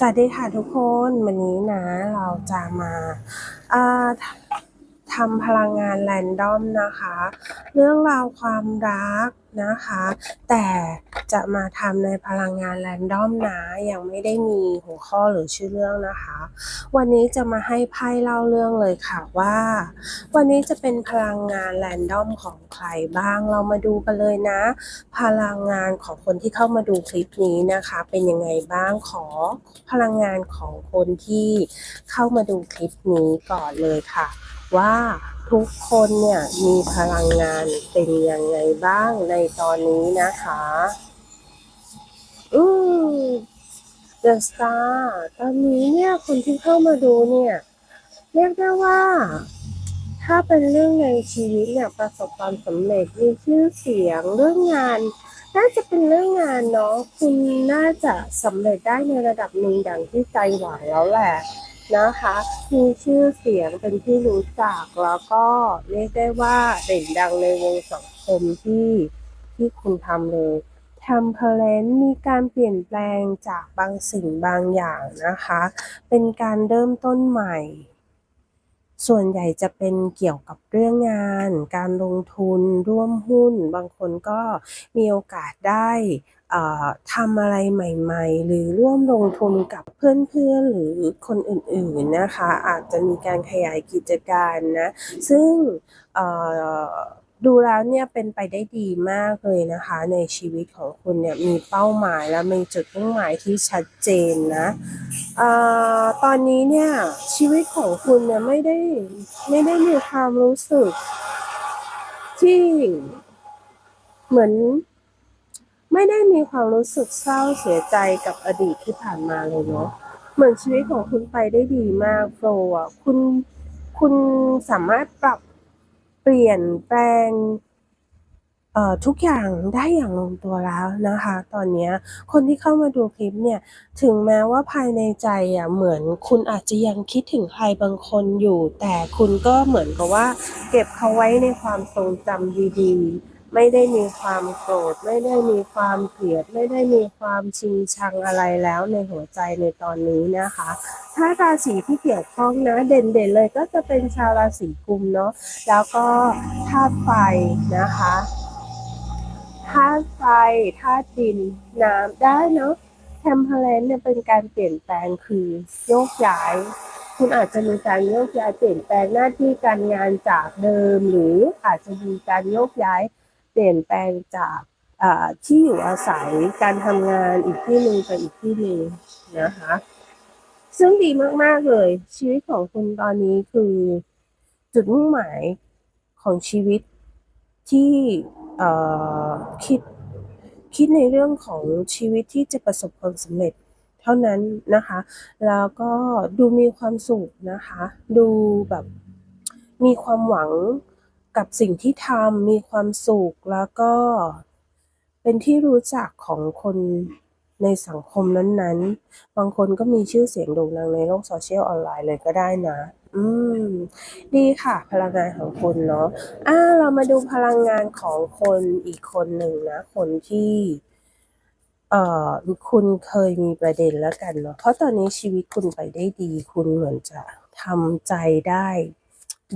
สวัสดีค่ะทุกคนวันนี้นะเราจะมาาททำพลังงานแรนดอมนะคะ เรื่องราวความรักนะคะ แต่ จะมาทำในพลังงานแรนดอมนะยังไม่ได้มีหัวข้อหรือชื่อเรื่องนะคะ วันนี้จะมาให้ไพ่เล่าเรื่องเลยค่ะว่า วันนี้จะเป็นพลังงานแรนดอมของใครบ้างเรามาดูกันเลยนะ พลังงานของคนที่เข้ามาดูคลิปนี้นะคะ เป็นยังไงบ้างขอพลังงานของคนที่เข้ามาดูคลิปนี้ก่อนเลยค่ะว่าทุกคนเนี่ยมีพลังงานเป็นยังไงบ้างในตอนนี้นะคะ อืม The Star ตอนนี้เนี่ยคนที่เข้ามาดูเนี่ย เรียกได้ว่า ถ้าเป็นเรื่องในชีวิตเนี่ยประสบความสำเร็จมีชื่อเสียงเรื่องงาน น่าจะเป็นเรื่องงานเนาะคุณน่าจะสำเร็จได้ในระดับหนึ่งอย่างที่ใจหวังแล้วแหละนะคะ มีชื่อเสียงเป็นที่รู้จักแล้วก็เรียกได้ว่าเด่นดังในวงสังคมที่ที่คุณทำเลย ทำเพลนมีการเปลี่ยนแปลงจากบางสิ่งบางอย่างนะคะ เป็นการเริ่มต้นใหม่ ส่วนใหญ่จะเป็นเกี่ยวกับเรื่องงาน การลงทุนร่วมหุ้น บางคนก็มีโอกาสได้ทำอะไรใหม่ๆ หรือร่วมลงทุนกับเพื่อนๆ หรือคนอื่นๆนะคะ อาจจะมีการขยายกิจการนะ ซึ่ง ดูแล้วเนี่ยเป็นไปได้ดีมากเลยนะคะ ในชีวิตของคุณเนี่ยมีเป้าหมายและมีจุดมุ่งหมายที่ชัดเจนนะออตอนนี้เนี่ยชีวิตของคุณเนี่ยไม่ได้ไม่ได้มีความรู้สึก ที่เหมือน ไม่ได้มีความรู้สึกเศร้าเสียใจกับอดีตที่ผ่านมาเลยเนาะเหมือนชีวิตของคุณไปได้ดีมากโฟลว์อะคุณคุณสามารถปรับ เปลี่ยนแปลงทุกอย่างได้อย่างลงตัวแล้วนะคะ ตอนนี้คนที่เข้ามาดูคลิปเนี่ย ถึงแม้ว่าภายในใจอะเหมือนคุณอาจจะยังคิดถึงใครบางคนอยู่ แต่คุณก็เหมือนกับว่า เก็บเขาไว้ในความทรงจำดีๆ ไม่ได้มีความโกรธ ไม่ได้มีความเกลียด ไม่ได้มีความชิงชังอะไรแล้วในหัวใจในตอนนี้นะคะ ถ้าราศีที่เกี่ยวข้องนะเด่นๆเลยก็จะเป็นชาวราศีกุมเนาะแล้วก็ธาตุไฟนะคะธาตุไฟธาตุดินน้ำได้เนาะเทมเพลนเนี่ยเป็นการเปลี่ยนแปลงคือโยกย้ายคุณอาจจะมีการโยกย้ายเปลี่ยนแปลงหน้าที่การงานจากเดิม หรืออาจจะมีการโยกย้าย เปลี่ยนแปลงจากที่อยู่อาศัยการทำงานอีกที่หนึ่งไปอีกที่หนึ่งนะคะ ซึ่งดีมาก ๆ เลย ชีวิตของคุณตอนนี้คือจุดมุ่งหมายของชีวิตที่คิดคิดในเรื่องของชีวิตที่จะประสบความสำเร็จเท่านั้นนะคะ แล้วก็ดูมีความสุขนะคะ ดูแบบมีความหวัง กับสิ่งที่ทำมีความสุขแล้วก็เป็นที่รู้จักของคนในสังคมนั้นๆ บางคนก็มีชื่อเสียงโด่งดังในโลกโซเชียลออนไลน์เลยก็ได้นะ อืม ดีค่ะ พลังงานของคุณเนาะ อ่า เรามาดูพลังงานของคนอีกคนหนึ่งนะ คนที่ เอ่อ คุณเคยมีประเด็นแล้วกันเนาะ เพราะตอนนี้ชีวิตคุณไปได้ดี คุณเหมือนจะทำใจได้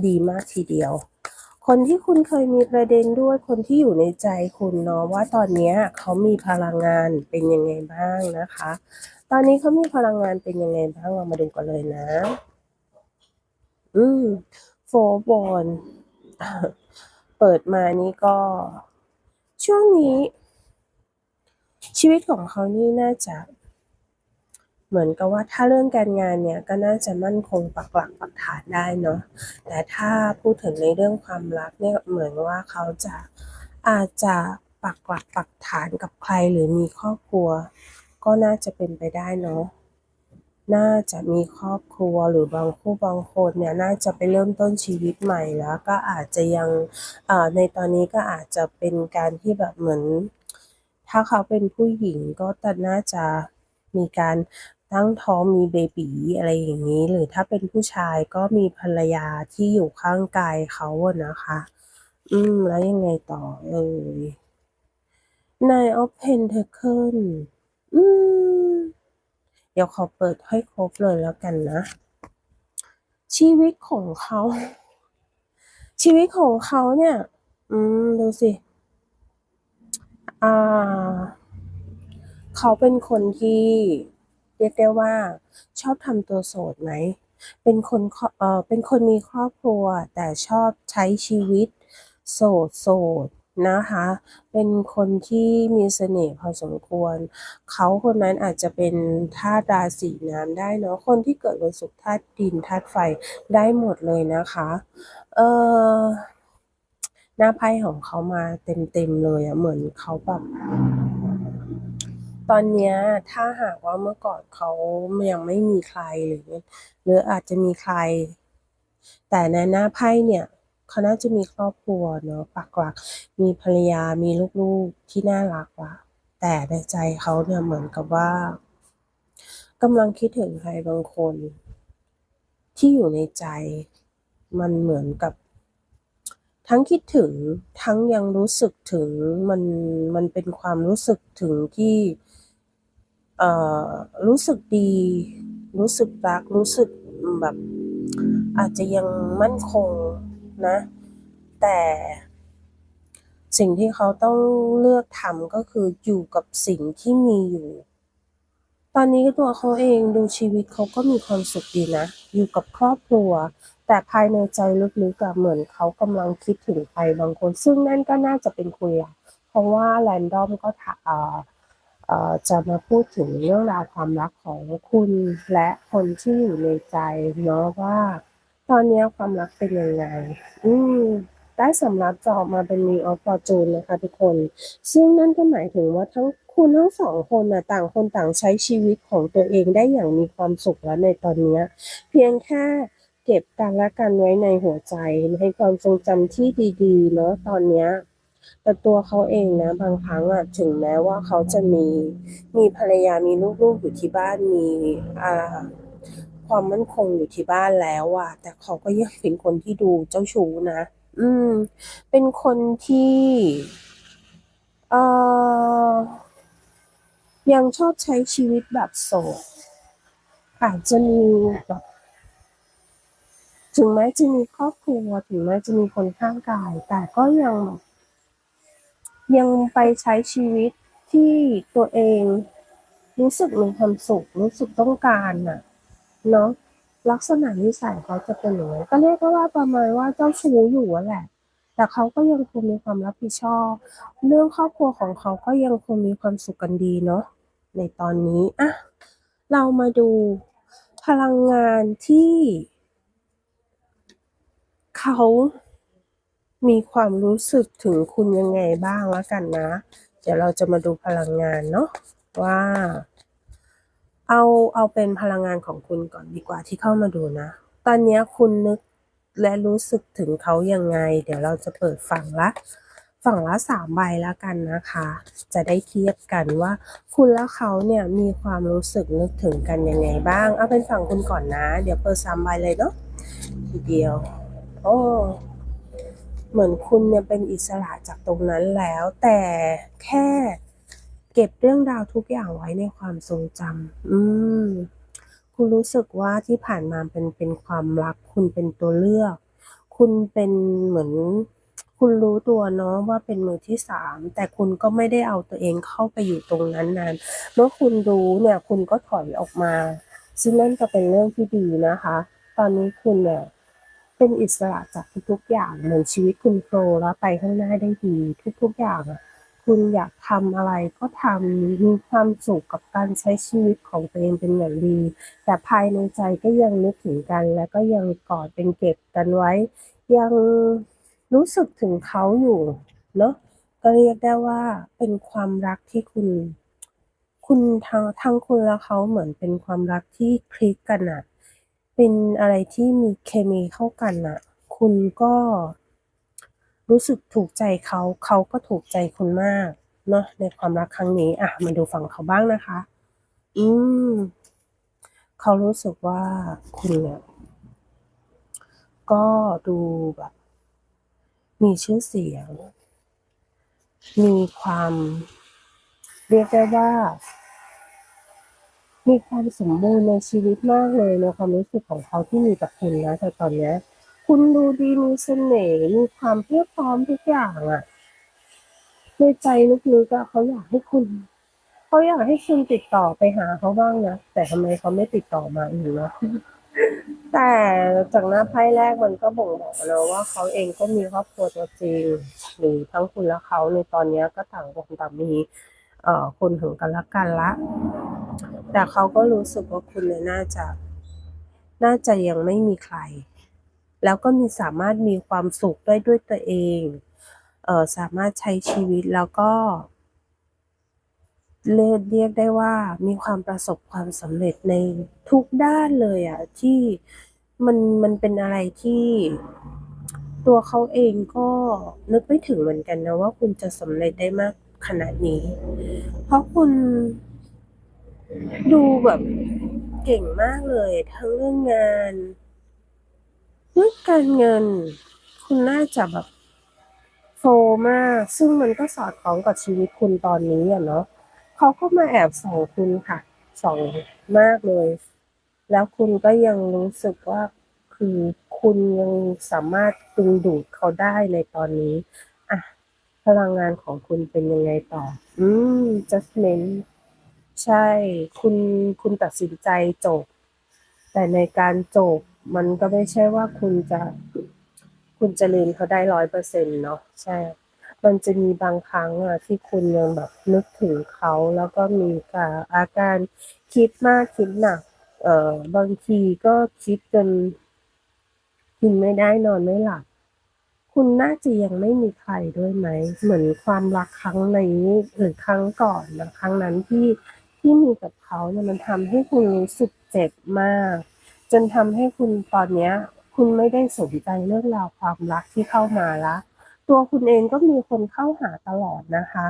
ดีมากทีเดียว คนที่คุณเคยมีประเด็นด้วยคนที่อยู่ในใจคุณเนาะว่าตอนนี้เขามีพลังงานเป็นยังไงบ้างนะคะ ตอนนี้เขามีพลังงานเป็นยังไงบ้างเรามาดูกันเลยนะ อืมโฟร์บอลเปิดมานี่ก็ ช่วงนี้ ชีวิตของเขานี่น่าจะ เหมือนกับว่าถ้าเรื่องการงานเนี่ยก็น่าจะมั่นคงปักหลักปักฐานได้เนาะแต่ถ้าพูดถึงในเรื่องความรักเนี่ยเหมือนว่าเขาจะอาจจะปักหลักปักฐานกับใครหรือมีครอบครัว ก็น่าจะเป็นไปได้เนาะน่าจะมีครอบครัวหรือบางคู่บางคนเนี่ยน่าจะไปเริ่มต้นชีวิตใหม่แล้ว ก็อาจจะยังเอ่อในตอนนี้ก็อาจจะเป็นการที่แบบเหมือน ถ้าเขาเป็นผู้หญิงก็แต่น่าจะมีการ ตั้งท้องมีเบบีอะไรอย่างนี้ หรือถ้าเป็นผู้ชายก็มีภรรยาที่อยู่ข้างกายเขาอะนะคะ อืม แล้วยังไงต่อเอ่ย Nine of Pentacles อืม เดี๋ยวขอเปิดให้ครบเลยแล้วกันนะ ชีวิตของเขา ชีวิตของเขาเนี่ย อืม ดูสิ อ่า เขาเป็นคนที่ เรียกได้ว่าชอบทำตัวโสดไหม เป็นคนเอ่อเป็นคนมีครอบครัวแต่ชอบใช้ชีวิต โสดโสดนะคะ เป็นคนที่มีเสน่ห์พอสมควร เขาคนนั้นอาจจะเป็นธาตุราศีน้ำได้เนาะ คนที่เกิดวันศุกร์ธาตุดินธาตุไฟได้หมดเลยนะคะ เออหน้าไพ่ของเขามาเต็มๆเลยอะเหมือนเขาแบบ ตอนนี้ถ้าหากว่าเมื่อก่อนเขายังไม่มีใครหรือหรืออาจจะมีใคร แต่ในหน้าไพ่เนี่ยเขาน่าจะมีครอบครัวเนาะปักหลักมีภรรยามีลูกๆที่น่ารักละแต่ในใจเขาเนี่ยเหมือนกับว่ากำลังคิดถึงใครบางคน ที่อยู่ในใจมันเหมือนกับ ทั้งคิดถึงทั้งยังรู้สึกถึงมันมันเป็นความรู้สึกถึงที่ รู้สึกดี รู้สึกรัก รู้สึกแบบ อาจจะยังมั่นคงนะ แต่สิ่งที่เขาต้องเลือกทำก็คืออยู่กับสิ่งที่มีอยู่ ตอนนี้ตัวเขาเองดูชีวิตเขาก็มีความสุขดีนะ อยู่กับครอบครัว แต่ภายในใจลึกๆอะเหมือนเขากำลังคิดถึงใครบางคน ซึ่งนั่นก็น่าจะเป็นคุณละเพราะว่าแรนดอมก็ถาเอ่อเอ่อ จะมาพูดถึงเรื่องราวความรักของคุณและคนที่อยู่ในใจเนาะว่า ตอนนี้ความรักเป็นยังไง อืมได้สำรับจออกมาเป็น Wheel of Fortune นะคะทุกคน ซึ่งนั่นก็หมายถึงว่าทั้งคุณทั้งสองคนน่ะต่างคนต่างใช้ชีวิตของตัวเองได้อย่างมีความสุขแล้วในตอนนี้ เพียงแค่เก็บกันและกันไว้ในหัวใจในความทรงจำที่ดีๆเนาะตอนนี้ แต่ตัวเขาเองนะบางครั้งอะถึงแม้ว่าเขาจะมีมีภรรยามีลูกๆอยู่ที่บ้านมีอ่าความมั่นคงอยู่ที่บ้านแล้วอะแต่เขาก็ยังเป็นคนที่ดูเจ้าชู้นะ อืม เป็นคนที่เอ่อยังชอบใช้ชีวิตแบบโสดอาจจะมีแบบถึงแม้จะมีครอบครัวถึงแม้จะมีคนข้างกาย แต่ก็ยังแบบ ยังไปใช้ชีวิตที่ตัวเอง รู้สึกมีความสุขรู้สึกต้องการน่ะเนาะลักษณะนิสัยเขาจะเป็นอย่างนั้ก็เรียกว่าประมาณว่าเจ้าชู้อยู่แหละ แต่เขาก็ยังคงมีความรับผิดชอบ เรื่องครอบครัวของเขาก็ยังคงมีความสุขกันดีเนาะในตอนนี้อะเรามาดูพลังงานที่ เขา มีความรู้สึกถึงคุณยังไงบ้างแล้วกันนะ เดี๋ยวเราจะมาดูพลังงานเนาะว่า เอาเอาเป็นพลังงานของคุณก่อนดีกว่าที่เข้ามาดูนะ ตอนนี้คุณนึกและรู้สึกถึงเขายังไง เดี๋ยวเราจะเปิดฝั่งละฝั่งละสามใบแล้วกันนะคะ จะได้เทียบกันว่า คุณและเขาเนี่ยมีความรู้สึกนึกถึงกันยังไงบ้าง เอาเป็นฝั่งคุณก่อนนะ เดี๋ยวเปิดสามใบเลยเนาะทีเดียว โอ้ เหมือนคุณเนี่ยเป็นอิสระจากตรงนั้นแล้ว แต่แค่เก็บเรื่องราวทุกอย่างไว้ในความทรงจำอืมคุณรู้สึกว่าที่ผ่านมาเป็นเป็นความรัก คุณเป็นตัวเลือก คุณเป็นเหมือน คุณรู้ตัวเนาะว่าเป็นมือที่สามแต่คุณก็ไม่ได้เอาตัวเองเข้าไปอยู่ตรงนั้นนานเมื่อคุณรู้เนี่ย คุณก็ถอยออกมา ซึ่งนั่นก็เป็นเรื่องที่ดีนะคะ ตอนนี้คุณเนี่ย เป็นอิสระจากทุกๆอย่างเหมือนชีวิตคุณโฟล์แล้วไปข้างหน้าได้ดี ทุกๆอย่างคุณอยากทำอะไรก็ทำมีความสุขกับการใช้ชีวิตของตัวเองเป็นอย่างดี แต่ภายในใจก็ยังนึกถึงกัน และก็ยังกอดเป็นเก็บกันไว้ ยังรู้สึกถึงเขาอยู่เนาะก็เรียกได้ว่าเป็นความรักที่คุณ คุณทั้งทั้งคุณและเขาเหมือนเป็นความรักที่คลิกกันอะ เป็นอะไรที่มีเคมีเข้ากันอะคุณก็รู้สึกถูกใจเขาเขาก็ถูกใจคุณมากเนาะในความรักครั้งนี้ อะ มาดูฝั่งเขาบ้างนะคะ อืมเขารู้สึกว่าคุณเนี่ยก็ดูแบบ มีชื่อเสียง มีความเรียกได้ว่า มีความสมบูรณ์ในชีวิตมากเลยในความรู้สึกของเขาที่มีกับคุณนะแต่ตอนเนี้ย คุณดูดีมีเสน่ห์มีความเพียบพร้อมทุกอย่างอะในใจลึกๆอะเขาอยากให้คุณเขาอยากให้คุณติดต่อไปหาเขาบ้างนะแต่ทำไมเขาไม่ติดต่อมาอีกนะแต่จากหน้าไพ่แรกมันก็บ่งบอกแล้วว่าเขาเองก็มีครอบครัวตัวจริงหรือทั้งคุณและเขาในตอนนี้ก็ต่างคนต่างมี คนถึงกันและกันละ แต่เขาก็รู้สึกว่าคุณเนี่ยน่าจะ น่าจะยังไม่มีใคร แล้วก็มีสามารถมีความสุขได้ด้วยตัวเองเอ่อสามารถใช้ชีวิตแล้วก็เรียกเรียกได้ว่ามีความประสบความสำเร็จในทุกด้านเลยอะที่มันมันเป็นอะไรที่ตัวเขาเองก็นึกไม่ถึงเหมือนกันนะว่าคุณจะสำเร็จได้มาก ขนาดนี้ เพราะคุณดูแบบเก่งมากเลย ทั้งเรื่องงานเรื่องการเงิน คุณน่าจะแบบโฟมาก ซึ่งมันก็สอดคล้องกับชีวิตคุณตอนนี้อะเนาะเขาก็มาแอบส่องคุณค่ะส่องมากเลย แล้วคุณก็ยังรู้สึกว่าคือคุณยังสามารถดึงดูดเขาได้ในตอนนี้ พลังงานของคุณเป็นยังไงต่อ อืม judgment ใช่ คุณคุณตัดสินใจจบ แต่ในการจบมันก็ไม่ใช่ว่าคุณจะ คุณจะลืมเขาได้ร้อยเปอร์เซ็นต์เนาะใช่ มันจะมีบางครั้งอะที่คุณยังแบบนึกถึงเขาแล้วก็มีการอาการคิดมากคิดหนัก เอ่อบางทีก็คิดจนกินไม่ได้นอนไม่หลับ คุณน่าจะยังไม่มีใครด้วยไหม เหมือนความรักครั้งนี้หรือครั้งก่อนนะครั้งนั้นที่ที่มีกับเขาเนี่ยมันทำให้คุณรู้สึกเจ็บมาก จนทำให้คุณตอนเนี้ย คุณไม่ได้สนใจเรื่องราวความรักที่เข้ามาละ ตัวคุณเองก็มีคนเข้าหาตลอดนะคะ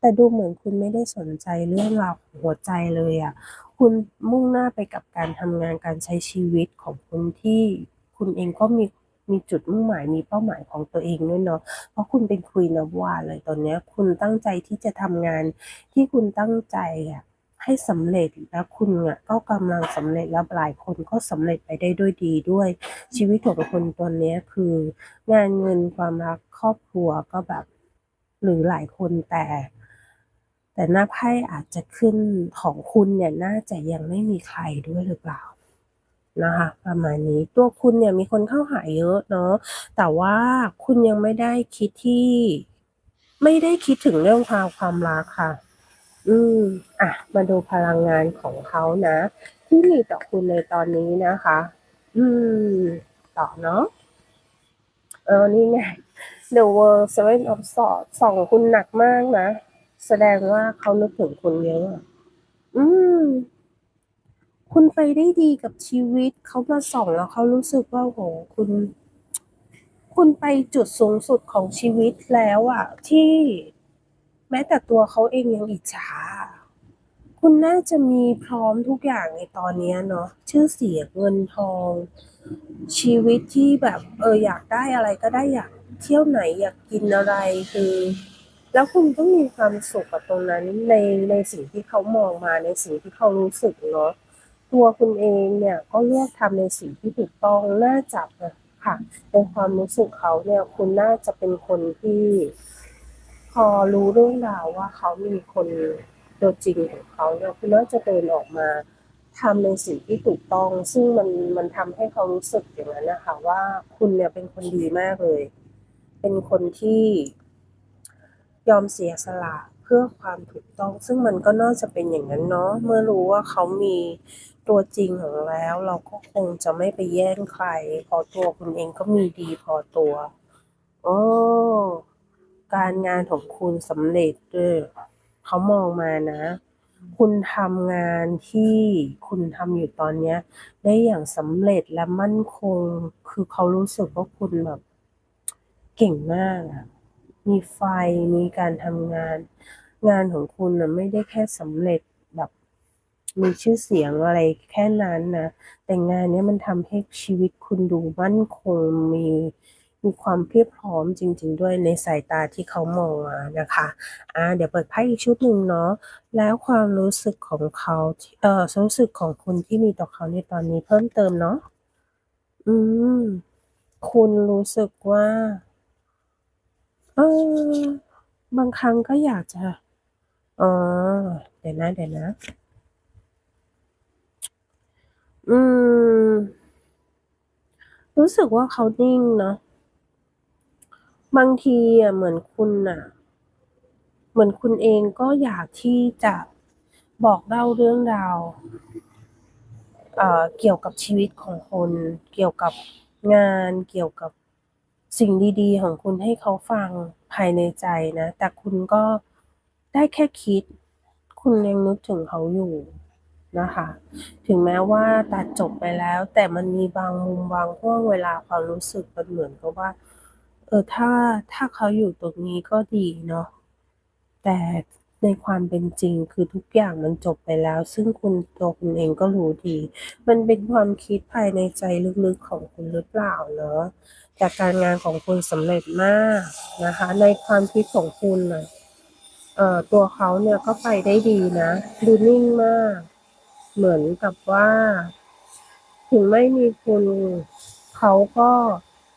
แต่ดูเหมือนคุณไม่ได้สนใจเรื่องราวหัวใจเลยอะ่ะ คุณมุ่งหน้าไปกับการทำงานการใช้ชีวิตของคุณที่คุณเองก็มี มีจุดมุ่งหมายมีเป้าหมายของตัวเองด้วยเนาะเพราะคุณเป็นคุยนบวาเลยตอนนี้คุณตั้งใจที่จะทำงานที่คุณตั้งใจอะให้สำเร็จแล้วคุณอะก็กำลังสำเร็จแล้วหลายคนก็สำเร็จไปได้ด้วยดีด้วย ชีวิตของคนตัวเนี้ยคือ งานเงินความรักครอบครัวก็แบบ หรือหลายคนแต่ แต่หน้าไพ่อาจจะขึ้นของคุณเนี่ยน่าจะยังไม่มีใครด้วยหรือเปล่า นะคะประมาณนี้ตัวคุณเนี่ยมีคนเข้าหาเยอะเนาะแต่ว่าคุณยังไม่ได้คิดที่ ไม่ได้คิดถึงเรื่องความความรักค่ะ อืมอะ มาดูพลังงานของเขานะ ที่มีต่อคุณในตอนนี้นะคะ อืม ต่อเนาะเออนี่ไง The World Seven of Swords สองคุณหนักมากนะ แสดงว่าเขานึกถึงคุณเยอะอืม คุณไปได้ดีกับชีวิตเขามาส่องแล้วเขารู้สึกว่าโหคุณ คุณไปจุดสูงสุดของชีวิตแล้วอะที่แม้แต่ตัวเขาเองยังอิจฉาคุณน่าจะมีพร้อมทุกอย่างในตอนนี้เนาะชื่อเสียงเงินทอง ชีวิตที่แบบเอออยากได้อะไรก็ได้อยากเที่ยวไหนอยากกินอะไรคือ แล้วคุณก็มีความสุขกับตรงนั้นในในสิ่งที่เขามองมาในสิ่งที่เขารู้สึกเนาะ ตัวคุณเองเนี่ยก็เลือกทำในสิ่งที่ถูกต้องน่าจะนะค่ะในความรู้สึกเขาเนี่ยคุณน่าจะเป็นคนที่ พอรู้เรื่องราวว่าเขามีคนตัวจริงของเขาเนี่ยคุณน่าจะเดินออกมาทำในสิ่งที่ถูกต้อง ซึ่งมันมันทำให้เขารู้สึกอย่างนั้นนะคะว่าคุณเนี่ยเป็นคนดีมากเลย เป็นคนที่ยอมเสียสละเพื่อความถูกต้อง ซึ่งมันก็น่าจะเป็นอย่างนั้นเนาะเมื่อรู้ว่าเขามี ตัวจริงของแล้ว เราก็คงจะไม่ไปแย่งใครเพอตัวคุณเองก็มีดีพอตัวโอ้การงานของคุณสำเร็จด้วยเขามองมานะ คุณทำงานที่คุณทำอยู่ตอนนี้ได้อย่างสำเร็จและมั่นคง คือเขารู้สึกว่าคุณแบบเก่งมากอะมีไฟมีการทำงาน งานของคุณน่ะไม่ได้แค่สำเร็จ มีชื่อเสียงอะไรแค่นั้นนะ แต่งานนี้มันทำให้ชีวิตคุณดูมั่นคงมีมีความเพียบพร้อมจริง ๆ ด้วยในสายตาที่เขามองมานะคะอ่าเดี๋ยวเปิดไพ่อีกชุดหนึ่งเนาะแล้วความรู้สึกของเขาเอ่อรู้สึกของคุณที่มีต่อเขาในตอนนี้เพิ่มเติมเนาะอืมคุณรู้สึกว่าเออบางครั้งก็อยากจะอ๋อเดี๋ยวนะเดี๋ยวนะ อืม รู้สึกว่าเขานิ่งเนาะบางทีอะเหมือนคุณน่ะ เหมือนคุณเองก็อยากที่จะบอกเล่าเรื่องราวเอ่อเกี่ยวกับชีวิตของคุณเกี่ยวกับงานเกี่ยวกับสิ่งดีๆ ของคุณให้เขาฟังภายในใจนะ แต่คุณก็ได้แค่คิด คุณยังนึกถึงเขาอยู่ นะคะ ถึงแม้ว่าตัดจบไปแล้ว แต่มันมีบางมุมบางห่วงเวลาความรู้สึกมันเหมือนกับว่า เออถ้าถ้าเขาอยู่ตรงนี้ก็ดีเนาะแต่ในความเป็นจริงคือทุกอย่างมันจบไปแล้ว ซึ่งคุณตัวคุณเองก็รู้ดี มันเป็นความคิดภายในใจลึกๆของคุณหรือเปล่าเนาะแต่การงานของคุณสำเร็จมากนะคะ ในความคิดของคุณนะเอ่อตัวเขาเนี่ยก็ไปได้ดีนะดูนิ่งมาก เหมือนกับว่า ถึงไม่มีคุณเขาก็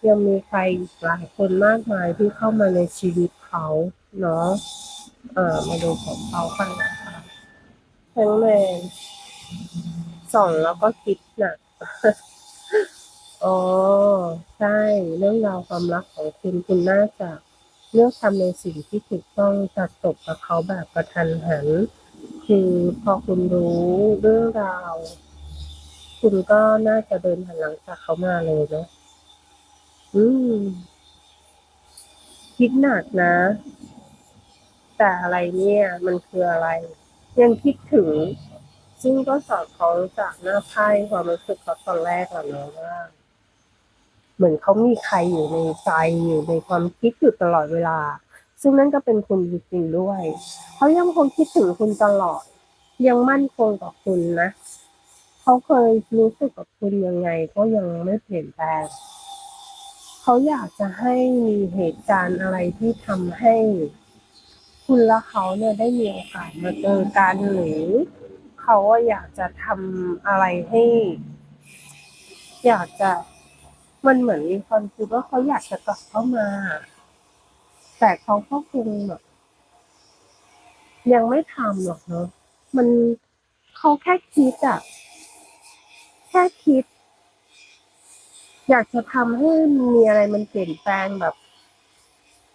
ยังมีใครอีกหลายคนมากมายที่เข้ามาในชีวิตเขาเนาะเออมาดูของเขากันนะคะแฮงแมนสองแล้วก็คิดหนักอ๋อใช่เรื่องราวความรักของคุณคุณน่าจะเลือกทำในสิ่งที่ถูกต้องตัดจบกับเขาแบบกระทันหัน คือพอคุณรู้เรื่องราว คุณก็น่าจะเดินหันหลังจากเขามาเลยเนาะอืม คิดหนักนะ แต่อะไรเนี่ย มันคืออะไร ยังคิดถึง ซึ่งก็สอดคล้องจากหน้าไพ่ความรู้สึกเขาตอนแรกแหละเนาะว่า เหมือนเขามีใครอยู่ในใจอยู่ในความคิดอยู่ตลอดเวลา ซึ่งนั่นก็เป็นคุณจริงๆด้วย เขายังคงคิดถึงคุณตลอด ยังมั่นคงกับคุณนะ เขาเคยรู้สึกกับคุณยังไง ก็ยังไม่เปลี่ยนแปลง เขาอยากจะให้มีเหตุการณ์อะไรที่ทำให้ คุณและเขาเนี่ยได้มีโอกาสมาเจอกันหรือเขาอยากจะทำอะไรให้ อยากจะมันเหมือนมีความคิดว่าเขาอยากจะกลับเข้ามา แต่เขาก็คงแบบยังไม่ทำหรอกเนาะมันเขาแค่คิดอะแค่คิด อยากจะทำให้มีอะไรมันเปลี่ยนแปลงแบบ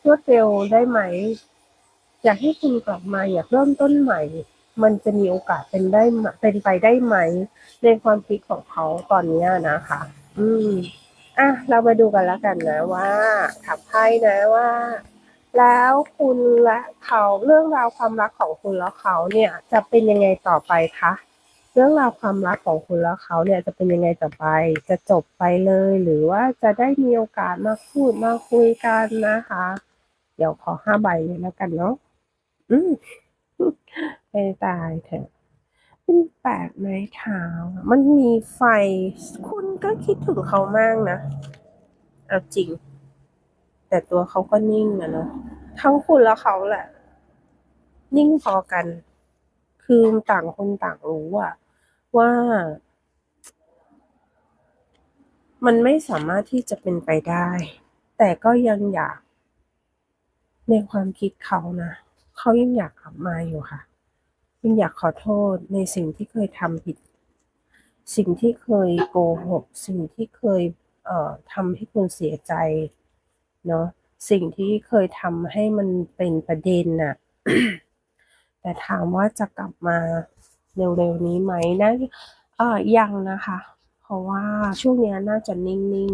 รวดเร็วได้ไหม อยากให้คุณกลับมาอยากเริ่มต้นใหม่ มันจะมีโอกาสเป็นได้เป็นไปได้ไหม ในความคิดของเขาตอนนี้นะคะ อืมอะเรามาดูกันแล้วกันนะว่าถามไพ่นะว่า แล้วคุณและเขาเรื่องราวความรักของคุณและเขาเนี่ยจะเป็นยังไงต่อไปคะเรื่องราวความรักของคุณและเขาเนี่ยจะเป็นยังไงต่อไป จะจบไปเลย หรือว่าจะได้มีโอกาสมาพูดมาคุยกันนะคะ เดี๋ยวขอห้าใบเลยแล้วกันเนาะอืมให้ตายเถอะเป็นแปลกไหมเท้ามันมีไฟ คุณก็คิดถึงเขามากนะ เอาจริง แต่ตัวเขาก็นิ่งอะเนาะทั้งคุณและเขาแหละ นิ่งพอกัน คือต่างคนต่างรู้อะว่า มันไม่สามารถที่จะเป็นไปได้ แต่ก็ยังอยาก ในความคิดเขานะเขายังอยากกลับมาอยู่ค่ะ ยังอยากขอโทษในสิ่งที่เคยทำผิด สิ่งที่เคยโกหก สิ่งที่เคย เอ่อทำให้คุณเสียใจ เนาะสิ่งที่เคยทำให้มันเป็นประเด็นน่ะ แต่ถามว่าจะกลับมาเร็วๆนี้ไหมนะเอ่อยังนะคะ เพราะว่าช่วงนี้น่าจะนิ่ง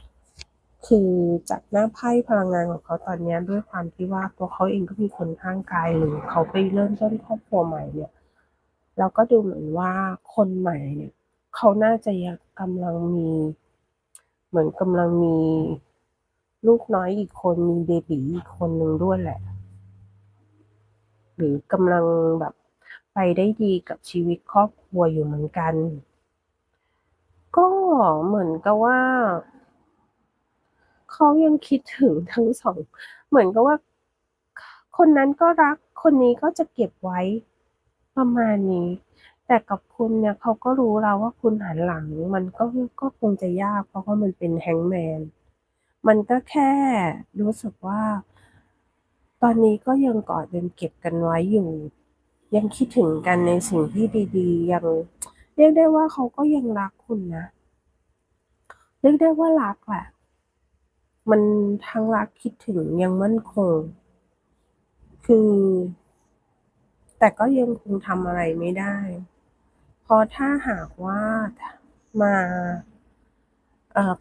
ๆ คือจากหน้าไพ่พลังงานของเขาตอนนี้ด้วยความที่ว่าตัวเขาเองก็มีคนข้างกายหรือเขาไปเริ่มต้นครอบครัวใหม่เนี่ยเราก็ดูเหมือนว่าคนใหม่เนี่ย เขาน่าจะยังกำลังมี เหมือนกำลังมี ลูกน้อยอีกคนมีเบบีอีกคนหนึ่งด้วยแหละ หรือกำลังแบบไปได้ดีกับชีวิตครอบครัวอยู่เหมือนกัน ก็เหมือนกับว่า เขายังคิดถึงทั้งสอง เหมือนกับว่า คนนั้นก็รัก คนนี้ก็จะเก็บไว้ประมาณนี้ แต่กับคุณเนี่ยเขาก็รู้แล้วว่าคุณหันหลัง มันก็ก็คงจะยากเพราะว่ามันเป็นแฮงแมน มันก็แค่รู้สึกว่า ตอนนี้ก็ยังกอดยังเก็บกันไว้อยู่ ยังคิดถึงกันในสิ่งที่ดีๆ ยังเรียกได้ว่าเขาก็ยังรักคุณนะเรียกได้ว่ารักแหละมันทั้งรักคิดถึงยังมั่นคง คือ แต่ก็ยังคงทำอะไรไม่ได้ เพราะถ้าหากว่ามา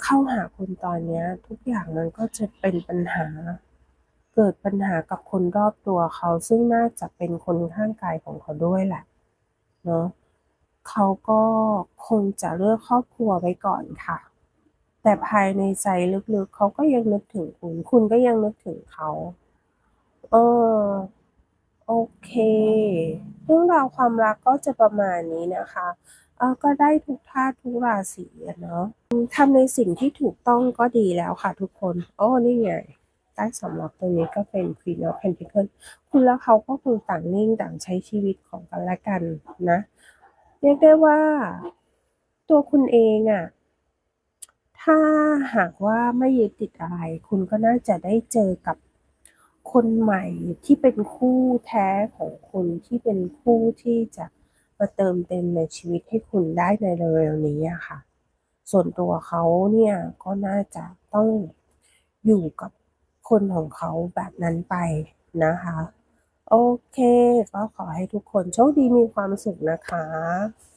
เข้าหาคุณตอนนี้ทุกอย่างมันก็จะเป็นปัญหา เกิดปัญหากับคนรอบตัวเขา ซึ่งน่าจะเป็นคนข้างกายของเขาด้วยแหละเนาะเขาก็คงจะเลือกครอบครัวไว้ก่อนค่ะ แต่ภายในใจลึกๆเขาก็ยังนึกถึงคุณ คุณก็ยังนึกถึงเขาเออโอเค เรื่องราวความรักก็จะประมาณนี้นะคะ เออก็ได้ทุกธาตุทุกราศีเนาะทำในสิ่งที่ถูกต้องก็ดีแล้วค่ะทุกคนโอ้นี่ไงใต้สำรับตรงนี้ก็เป็น Queen of Pentacles คุณและเขาก็คงต่างนิ่งต่างใช้ชีวิตของกันและกันนะเรียกได้ว่า ตัวคุณเองอะถ้าหากว่าไม่ยึดติดอะไร คุณก็น่าจะได้เจอกับคนใหม่ที่เป็นคู่แท้ของคุณที่เป็นคู่ที่จะ มาเติมเต็มในชีวิตให้คุณได้ในเร็วๆนี้ค่ะ ส่วนตัวเขาเนี่ยก็น่าจะต้องอยู่กับคนของเขาแบบนั้นไปนะคะ โอเค ก็ขอให้ทุกคนโชคดีมีความสุขนะคะ